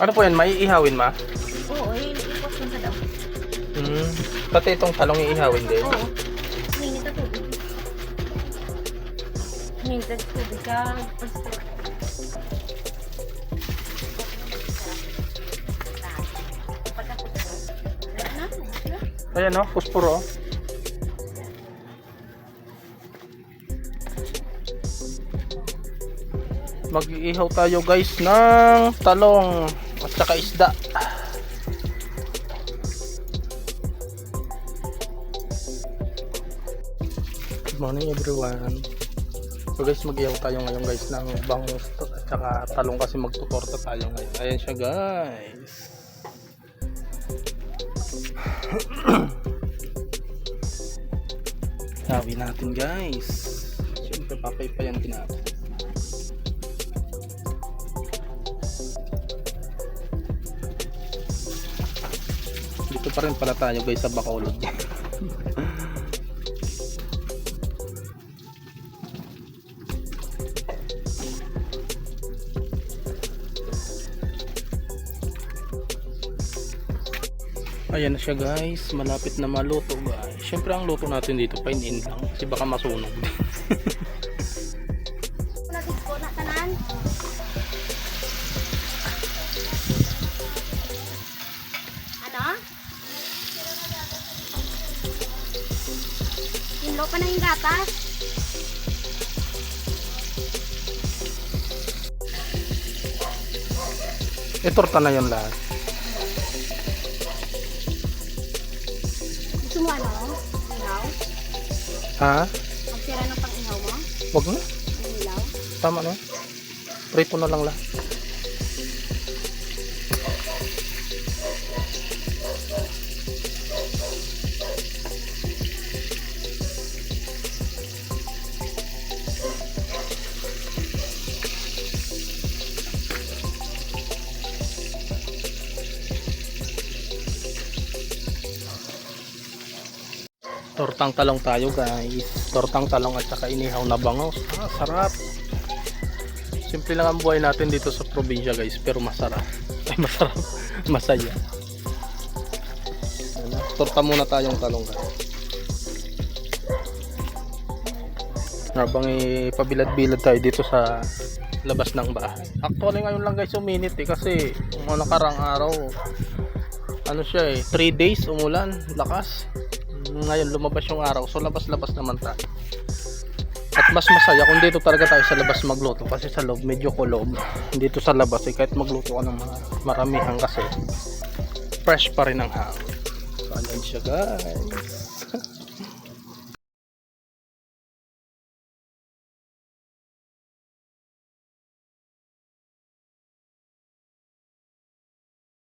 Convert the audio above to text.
Ano po yan? May ihawin ma? Oo, eh, ipos mo sa daw. Hmm. Pati itong talong iihawin din. Oo. Hingi na tubig. Hingi na tubig ka. Ayan o, puspuro. oh. Mag-iihaw tayo guys ng talong at saka isda. Good morning everyone. So guys, mag-ihaw tayo ngayon guys ng bangus at saka talong kasi magtutorta tayo ngayon. Ayan siya guys. Sabi natin guys. Dito pa rin pala tayo guys sa Bacolod. Ayan na siya guys, malapit na maluto guys. Siyempre ang luto natin dito, fine in lang. Kasi baka masunog. Hinlo pa yung gatas. e torta na yun lahat. Gusto mo ano? Ilaw? Ha? Magtira ng pang-ihaw mo? Wag na. Ang ilaw? Tama na. Prito na lang lahat. Tortang talong tayo guys. Tortang talong at saka inihaw na bangos. Ah, sarap. Simple lang ang buhay natin dito sa probinsya guys, pero masarap. Ay masarap, masaya. Ano? Torta muna tayong talong guys. Habang ipabilad-bilad tayo dito sa labas ng bahay. Actually ngayon lang guys uminit eh kasi mga nakarang araw ano siya eh 3 days umulan lakas ngayon lumabas yung araw so labas-labas naman tayo. At mas masaya kung dito talaga tayo sa labas magluto kasi sa loob medyo kulob dito sa labas eh kahit magluto ka ng maramihan kasi fresh pa rin ang hangin. So ayan siya guys